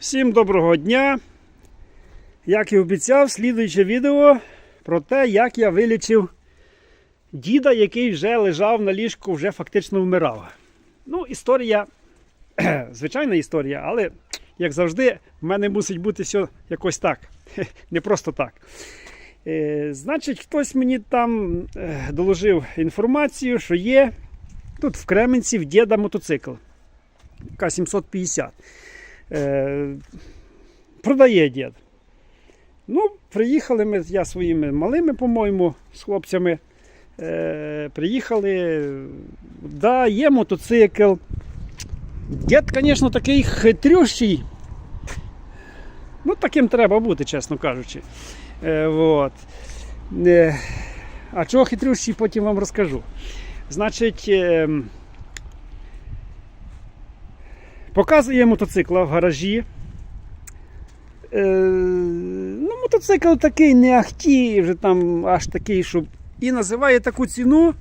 Всім доброго дня! Як і обіцяв, слідуюче відео про те, як я вилічив діда, який вже лежав на ліжку, вже фактично вмирав. Ну, історія, звичайна історія, але, як завжди, в мене мусить бути все якось так. Не просто так. Е, значить, хтось мені там е, доложив інформацію, що є тут в Кременці в діда мотоцикл К-750. Е, продає дід. Ну, приїхали ми, я своїми малими, по-моєму, з хлопцями. Е, приїхали. Да, є мотоцикл. Дід, звісно, такий хитрющий. Ну, таким треба бути, чесно кажучи. Е, вот. е, а чого хитрющий, потім вам розкажу. Значить, е, показує мотоцикла в гаражі. Е, ну, мотоцикл такий не ахті, вже там аж такий, щоб. І називає таку ціну,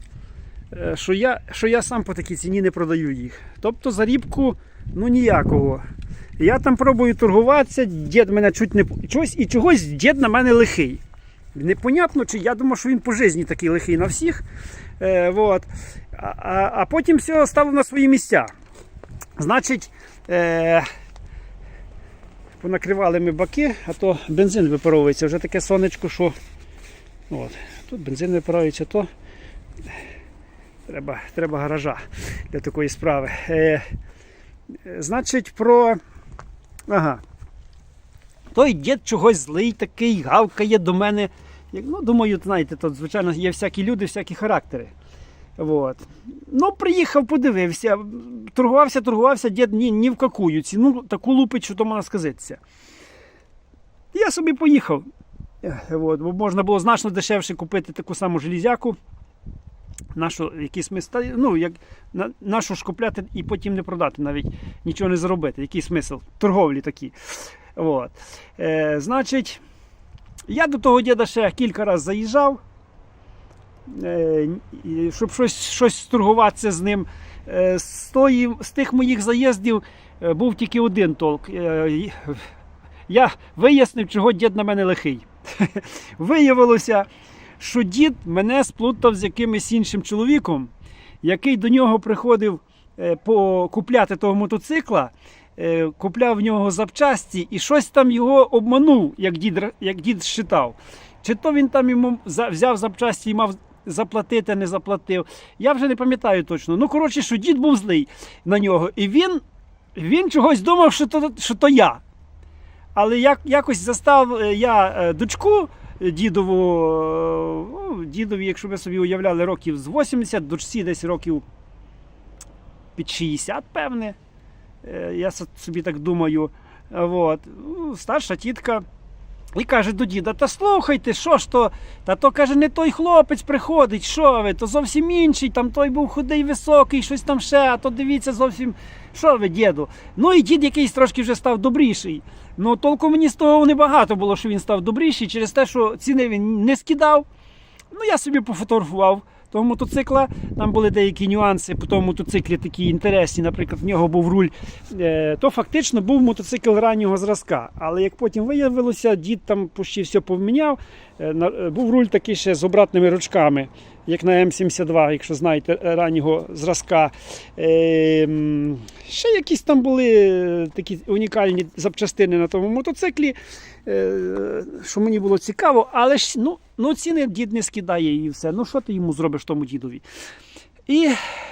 е, що я, що я сам по такій ціні не продаю їх. Тобто зарібку ну ніякого. Я там пробую торгуватися, дід мене чуть не чогось і чогось дід на мене лихий. Непонятно, чи я думав, що він по житті такий лихий на всіх. Е, вот. а, а, а потім все стало на свої місця. Значить, е, понакривали ми баки, а то бензин випаровується. Вже таке сонечко, що от, тут бензин випаровується, то треба, треба гаража для такої справи. Е, значить, про. Ага. Той дід чогось злий такий, гавкає до мене. Ну, думаю, знаєте, тут, звичайно, є всякі люди, всякі характери. Вот. Ну, приїхав, подивився, торгувався, торгувався, дід ні, ні в какую ціну таку лупить, що то можна сказатися. Я собі поїхав. От, бо можна було значно дешевше купити таку саму железяку. Нашу, який смисл, ну, як, на, нашу ж купляти і потім не продати, навіть нічого не заробити. Який смисл? Торговлі такі. От. Е, значить, я до того діда ще кілька разів заїжджав. Е, щоб щось, щось торгуватися з ним. Е, З, тої, з тих моїх заїздів е, був тільки один толк. Я вияснив, чого дід на мене лихий. Виявилося, що дід мене сплутав з якимось іншим чоловіком, який до нього приходив покупляти того мотоцикла, купляв в нього запчасті і щось там його обманув, як дід, як дід считав. Чи то він там йому взяв запчасті і мав заплатити, не заплатив. Я вже не пам'ятаю точно. Ну, коротше, що дід був злий на нього. І він, він чогось думав, що то, що то я. Але як, якось застав е, я е, дочку дідову, е, ну, дідові, якщо ви собі уявляли, років з 80, дочці десь років під 60, певне. Я собі так думаю. Вот. Ну, Старша тітка. І каже до діда: та слухайте, що ж то? Та то каже, не той хлопець приходить, що ви, то зовсім інший, там той був худий, високий, щось там ще, а то дивіться зовсім, що ви, діду. Ну і дід якийсь трошки вже став добріший. Ну толку мені з того небагато було, що він став добріший, через те, що ціни він не скидав. Ну, я собі пофотографував того мотоцикла. Там були деякі нюанси по тому мотоциклі такі інтересні. Наприклад, в нього був руль. Е, то фактично був мотоцикл раннього зразка. Але як потім виявилося, дід там почти все поміняв. Е, е, був руль такий ще з обратними ручками, як на М72, якщо знаєте, е, раннього зразка. Е, ще якісь там були е, такі унікальні запчастини на тому мотоциклі, е, що мені було цікаво, але ж ну, ну ціни дід не скидає і все. Ну що ти йому зробиш тому дідові? І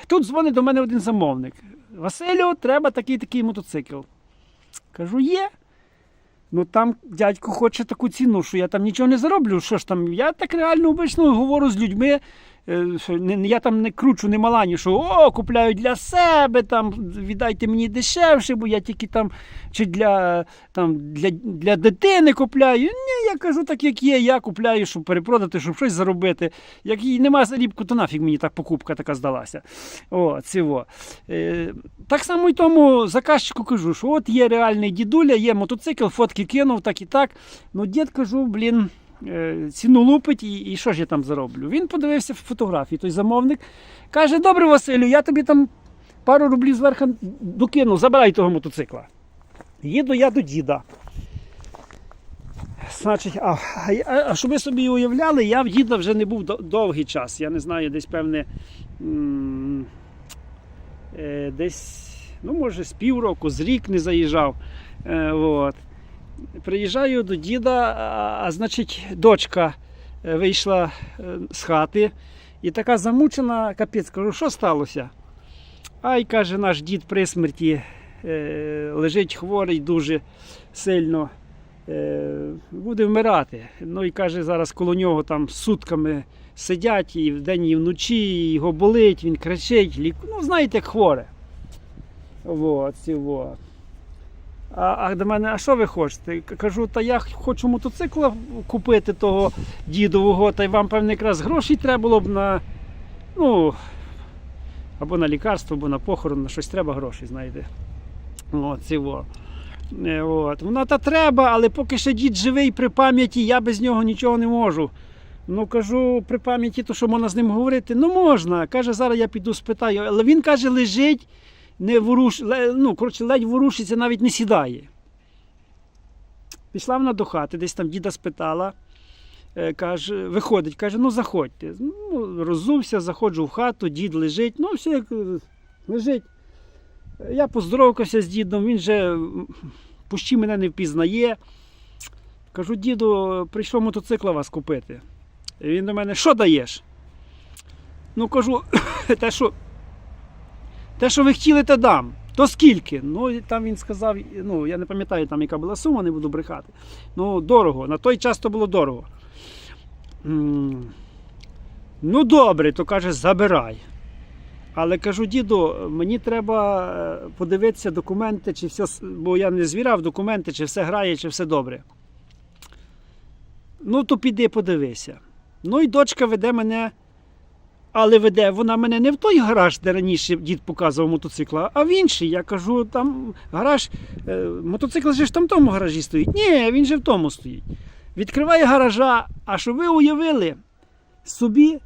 тут дзвонить до мене один замовник. Василю, треба такий такий мотоцикл. Кажу, є. Ну там дядько хоче таку ціну, що я там нічого не зароблю. Що ж там, я так реально обично говорю з людьми. Е, Я там не кручу, не малані, що о, купляю для себе, там віддайте мені дешевше, бо я тільки там чи для, там, для, для дитини купляю. Ні, я кажу так, як є, я купляю, щоб перепродати, щоб щось заробити. Як її немає зарібку, то нафіг мені так покупка така здалася. О, цього. Е, так само і тому заказчику кажу, що от є реальний дідуля, є мотоцикл, фотки кинув, так і так. Ну, дід кажу, блін. Е, Ціну лупить, і, і що ж я там зароблю? Він подивився фотографії, той замовник. Каже: Добре, Василю, я тобі там пару рублів зверху докину, забирай того мотоцикла. Їду я до діда. Значить, а, а, а, а щоб ви собі уявляли, я в діда вже не був довгий час. Я не знаю, десь певне. е, десь, ну, може, з півроку, з рік не заїжджав. Е, от. Приїжджаю до діда, а, значить, дочка е, вийшла е, з хати і така замучена, капець, кажу, що сталося? Ай, каже, наш дід при смерті е, лежить хворий дуже сильно. Буде вмирати. Ну і каже, зараз коло нього там сутками сидять і вдень, і вночі, і його болить, він кричить, лік... ну знаєте, як хворе. Вот, цього. А, а до мене, а що ви хочете? Кажу, та я хочу мотоцикла купити того дідового, та й вам, певно, якраз грошей треба було б на. Ну, або на лікарство, або на похорон, на щось треба грошей, знаєте. От, цього. Е, От. Вона та треба, але поки ще дід живий при пам'яті, я без нього нічого не можу. Ну кажу, при пам'яті, то що можна з ним говорити? Ну можна. Каже, зараз я піду спитаю. Але він каже, лежить, не воруш... ну, коротше, ледь ворушиться, навіть не сідає. Пішла вона до хати, десь там діда спитала. Е, Каже, виходить, каже, ну заходьте. Ну, роззувся, заходжу в хату, дід лежить. Ну, все як е, лежить. Я поздоровкався з дідом, він же пущі мене не впізнає. Кажу, діду, прийшов мотоцикла вас купити. Він до мене, що даєш? Ну кажу, те, що, те, що ви хотіли, те дам. То скільки? Ну, там він сказав, ну, я не пам'ятаю, там, яка була сума, не буду брехати. Ну, дорого. На той час то було дорого. Ну, добре, то каже, забирай. Але кажу, діду, мені треба е, подивитися документи, чи все, бо я не звірав документи, чи все грає, чи все добре. Ну, то піди подивися. Ну і дочка веде мене, але веде вона мене не в той гараж, де раніше дід показував мотоцикла, а в інший. Я кажу, там гараж, е, мотоцикл же ж там в тому гаражі стоїть. Ні, він же в тому стоїть. Відкриває гаража, а щоб ви уявили собі,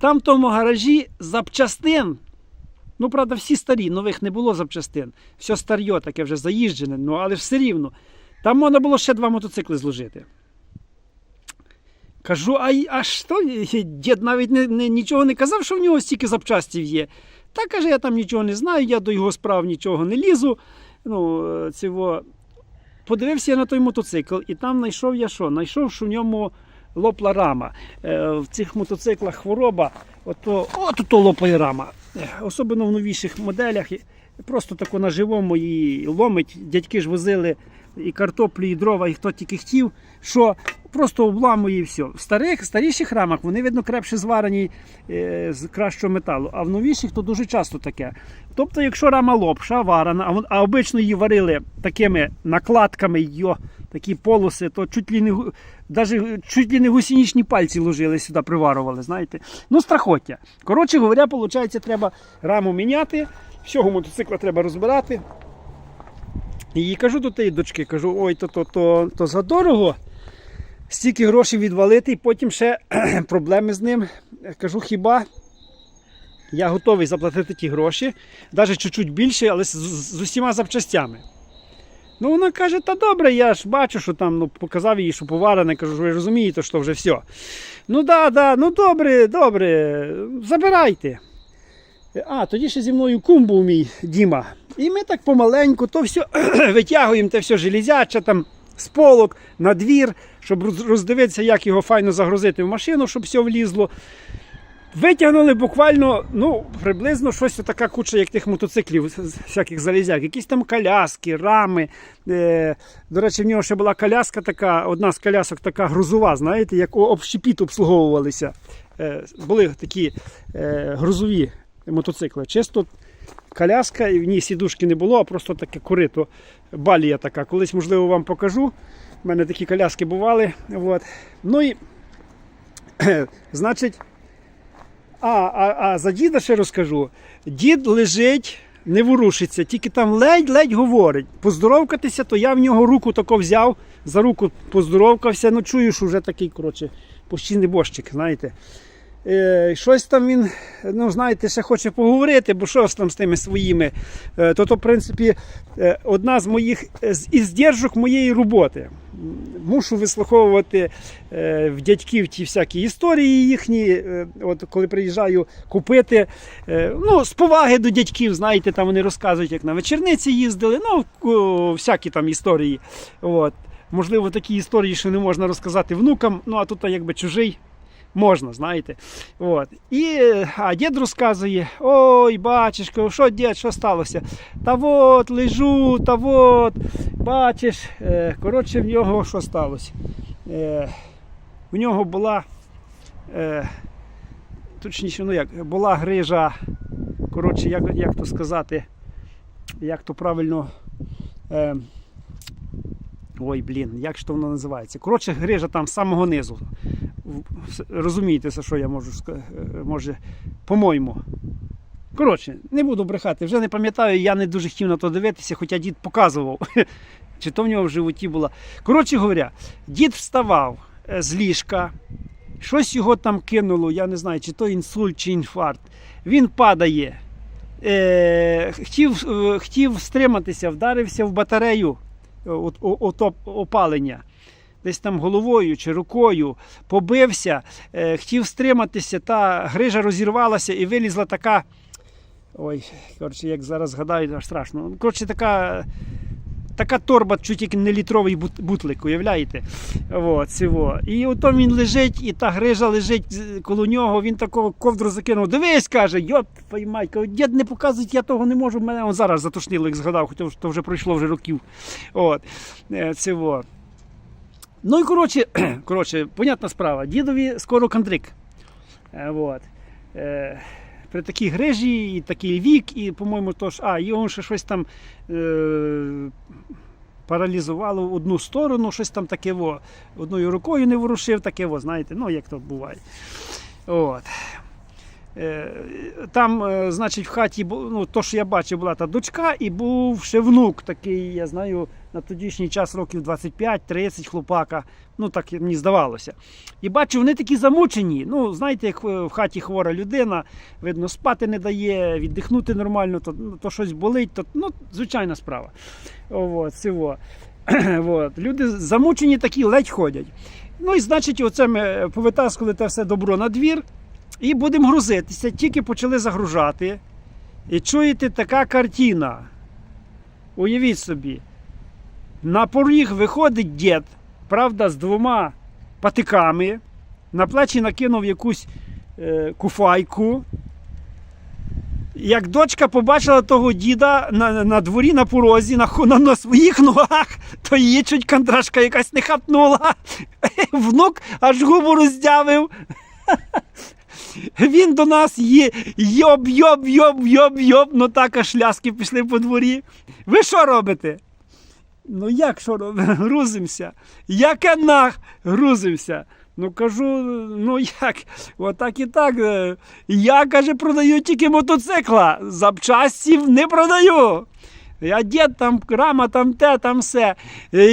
там в тому гаражі запчастин. Ну, правда, всі старі, нових не було запчастин. Все старьо, таке вже заїжджене, ну але все рівно. Там можна було ще два мотоцикли зложити. Кажу, а, а що? Дід навіть не, не, нічого не казав, що в нього стільки запчастів є. Та каже, я там нічого не знаю, я до його справ нічого не лізу. Ну, е, цього. Подивився я на той мотоцикл, і там знайшов я що? Знайшов, що в ньому лопла рама. Е, в цих мотоциклах хвороба, ото, от то лопає рама. Е, Особливо в новіших моделях. Просто тако на живому її ломить. Дядьки ж возили і картоплю, і дрова, і хто тільки хотів, що просто обламує і все. В старих, старіших рамах вони, видно, крепше зварені е, з кращого металу, а в новіших то дуже часто таке. Тобто, якщо рама лопша, варена, а, а обично її варили такими накладками, йо, такі полоси, то чуть ли не, даже, чуть ли не гусінічні пальці ложили сюди, приварували, знаєте. Ну, страхоття. Коротше говоря, виходить, треба раму міняти, всього мотоцикла треба розбирати. І кажу до тієї дочки, кажу, ой, то, то, то, то задорого. Стільки грошей відвалити, і потім ще проблеми з ним. Кажу, хіба я готовий заплатити ті гроші, навіть чуть-чуть більше, але з, з, усіма запчастями. Ну, вона каже, та добре, я ж бачу, що там ну, показав їй, що поварене, кажу, ви розумієте, що вже все. Ну да, да, ну добре, добре, забирайте. А, тоді ще зі мною кум був мій Діма. І ми так помаленьку то все витягуємо те все железяче там з полок на двір, щоб роздивитися, як його файно загрузити в машину, щоб все влізло. Витягнули буквально, ну, приблизно щось така куча, як тих мотоциклів, всяких залізяк. Якісь там коляски, рами. Е, до речі, в нього ще була коляска така, одна з колясок така грузова, знаєте, як общепіт обслуговувалися. Е, були такі е, грузові мотоцикли. Чисто коляска, і в ній сідушки не було, а просто таке корито. Балія така. Колись, можливо, вам покажу. У мене такі коляски бували. От. Ну і, значить, а, а, а за діда ще розкажу. Дід лежить, не ворушиться, тільки там ледь-ледь говорить. Поздоровкатися, то я в нього руку тако взяв, за руку поздоровкався. Ну чую, що вже такий, коротше, почти небожчик, знаєте. Е, щось там він, ну знаєте, ще хоче поговорити, бо що ж там з тими своїми. Е, то, в принципі, е, одна з моїх е, з із здержок моєї роботи. Мушу вислуховувати в дядьків ті всякі історії їхні. От коли приїжджаю купити, ну, з поваги до дядьків, знаєте, там вони розказують, як на вечірниці їздили, ну, всякі там історії. От. Можливо, такі історії, що не можна розказати внукам, ну а тут якби чужий. Можна, знаєте. От. І, а дід розказує: ой, бачишко, що дід, що сталося? Та от, лежу, та от, бачиш. Е, Коротше, в нього що сталося? Е, В нього була, е, точніше, ну як, була грижа, коротше, як, як то сказати, як то правильно. Ой, блін, як ж то воно називається? Коротше, грижа там з самого низу. Розумієте, що я можу сказати? Може, по-моєму. Коротше, не буду брехати, вже не пам'ятаю, я не дуже хотів на то дивитися, хоча дід показував, чи то в нього в животі була. Коротше говоря, дід вставав е, з ліжка, щось його там кинуло, я не знаю, чи то інсульт, чи інфаркт. Він падає, е, хотів, е, хотів стриматися, вдарився в батарею е, от, о- ото опалення. Десь там головою чи рукою побився, е, хотів стриматися, та грижа розірвалася і вилізла така. Ой, коротше, як зараз згадаю, аж страшно. Коротше, така, така торба, чуть не літровий бут- бутлик, уявляєте? От, цього. І ото він лежить, і та грижа лежить коло нього, він такого ковдру закинув. Дивись, каже, йоп, кажу, дід не показують, я того не можу. Мене он зараз затошнило, як згадав, хоча то вже пройшло вже років. От, е, цього. Ну і коротше, коротше, понятна справа. Дідові скоро кандрик. Е, Вот. Е, при такій грижі і такий вік, і, по-моєму, то ж, а, його ще щось там е, паралізувало в одну сторону, щось там таке, во, одною рукою не ворушив, таке, во, знаєте, ну як то буває. От. Е, Там, е, значить, в хаті ну, то, що я бачив, була та дочка, і був ще внук такий, я знаю, на тодішній час років 25-30 хлопака. Ну, так мені здавалося. І бачу, вони такі замучені. Ну, знаєте, як в хаті хвора людина, видно, спати не дає, віддихнути нормально, то, ну, то щось болить, то ну, звичайна справа. От, цього. От. Люди замучені такі ледь ходять. Ну і значить, оце ми повитаскували те все добро на двір і будемо грузитися. Тільки почали загружати. І чуєте, така картина. Уявіть собі. На поріг виходить дід, правда, з двома патиками, на плечі накинув якусь е, куфайку. Як дочка побачила того діда на, на дворі на порозі, на, на, на своїх ногах, то її чуть кондрашка якась не хапнула. Внук аж губу роздявив. Він до нас є йоб, йоб, йоб, йоб, йоб, ну так аж ляски пішли по дворі. Ви що робите? Ну як що робимо? Грузимося. Яке нах грузимося? Ну кажу, ну як? Отак і так. Я каже, продаю тільки мотоцикла. Запчастів не продаю. Я дід там рама, там те, там все.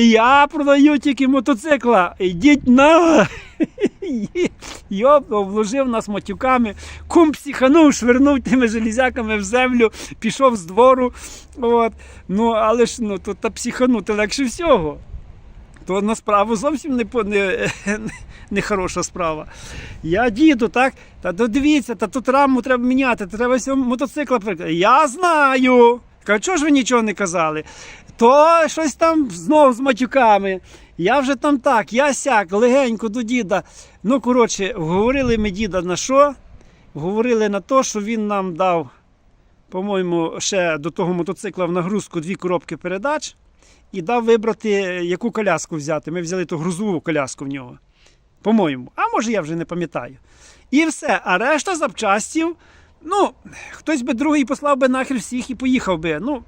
Я продаю тільки мотоцикла. Ідіть на. Йоп, вложив нас матюками, кум психанув, швирнув тими железяками в землю, пішов з двору. От. Ну, але ж ну, то, та психанути легше всього. То на справу зовсім не, не, не хороша справа. Я діду, так? Та дивіться, та тут раму треба міняти, треба всього мотоцикла. Я знаю. Кажу, чого ж ви нічого не казали? То щось там знов з матюками. Я вже там так, я сяк, легенько до діда. Ну, коротше, говорили ми діда на що? Говорили на те, що він нам дав, по-моєму, ще до того мотоцикла в нагрузку дві коробки передач і дав вибрати, яку коляску взяти. Ми взяли ту грузову коляску в нього. По-моєму. А може я вже не пам'ятаю. І все. А решта запчастів, ну, хтось би другий послав би нахер всіх і поїхав би. Ну,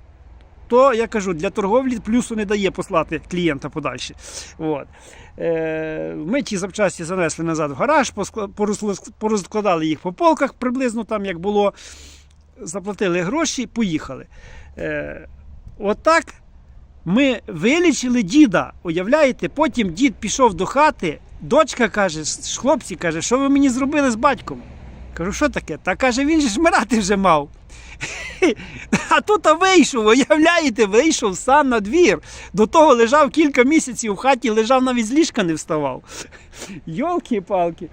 то я кажу, для торговлі плюсу не дає послати клієнта подальше. От. Е, ми ті запчасті занесли назад в гараж, порозкладали їх по полках приблизно там, як було. Заплатили гроші, поїхали. Е, отак ми вилічили діда. Уявляєте, потім дід пішов до хати дочка каже, хлопці, каже, що ви мені зробили з батьком? Кажу, що таке? Та каже, він же ж вмирати вже мав. А тут вийшов, уявляєте, вийшов сам на двір. До того лежав кілька місяців в хаті, лежав навіть з ліжка не вставав. Йолки-палки.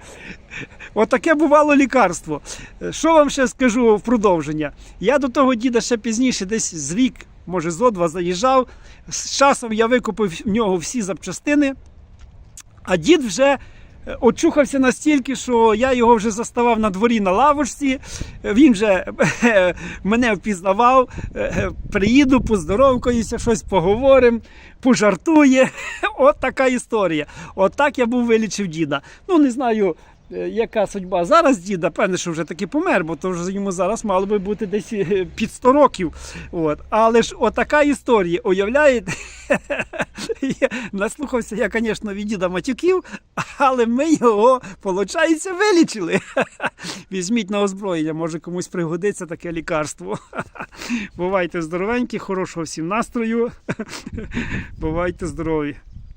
Отаке бувало лікарство. Що вам ще скажу в продовження? Я до того діда ще пізніше, десь з рік, може зо два заїжджав. З часом я викупив в нього всі запчастини, а дід вже очухався настільки, що я його вже заставав на дворі на лавочці. Е, Він вже е, мене впізнавав. Е, е, Приїду, поздоровкаюся, щось поговоримо, пожартує. От така історія. От так я був вилічив діда. Ну, не знаю. Е, Яка судьба зараз діда, певне, що вже таки помер, бо то вже йому зараз мало би бути десь е, під 100 років. От. Але ж отака історія, уявляєте? Наслухався я, звісно, від діда матюків, але ми його, виходить, вилічили. Візьміть на озброєння, може комусь пригодиться таке лікарство. Бувайте здоровенькі, хорошого всім настрою. Бувайте здорові.